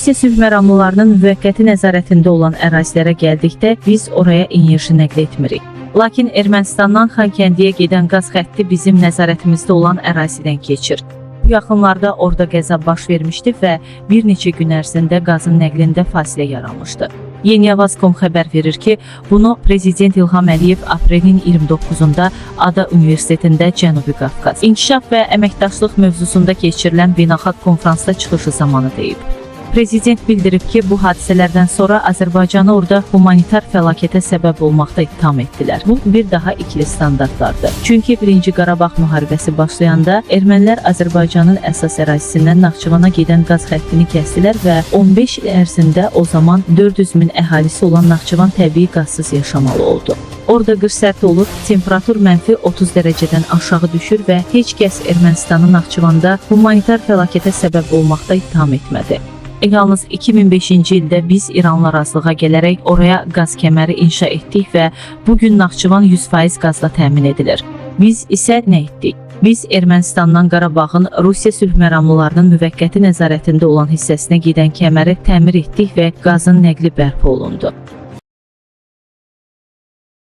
Rusiya sülh məramlılarının müvəqqəti nəzarətində olan ərazilərə gəldikdə biz oraya enerji nəql etmirik. Lakin Ermənistandan Xankəndiyə gedən qaz xətti bizim nəzarətimizdə olan ərazidən keçir. Bu yaxınlarda orada qəza baş vermişdi və bir neçə gün ərzində qazın nəqlində fasilə yaranmışdı. Yeniyavaz.com xəbər verir ki, bunu Prezident İlham Əliyev aprelin 29-da Ada Universitetində Cənubi Qafqaz İnkişaf və əməkdaşlıq mövzusunda keçirilən beynəlxalq konfransda çıxışı zamanı deyib. Prezident bildirib ki, bu hadisələrdən sonra Azərbaycanı orada humanitar fəlakətə səbəb olmaqda ittiham etdilər. Bu bir daha ikili standartlardır. Çünki 1-ci Qarabağ müharibəsi başlayanda ermənilər Azərbaycanın əsas ərazisindən Naxçıvana gedən qaz xəttini kəsdilər və 15 il ərzində o zaman 400 min əhalisi olan Naxçıvan təbii qazsız yaşamalı oldu. Orada qış sərt olur, temperatur mənfi 30 dərəcədən aşağı düşür və heç kəs Ermənistanı Naxçıvanda humanitar fəlakətə səbəb olmaqda ittiham etmədi. Yalnız 2005-ci ildə biz İranla razılığa gələrək oraya qaz kəməri inşa etdik və bu gün Naxçıvan 100% qazla təmin edilir. Biz isə nə etdik? Biz Ermənistandan Qarabağın Rusiya sülh məramlılarının müvəqqəti nəzarətində olan hissəsinə gedən kəməri təmir etdik və qazın nəqli bərpa olundu.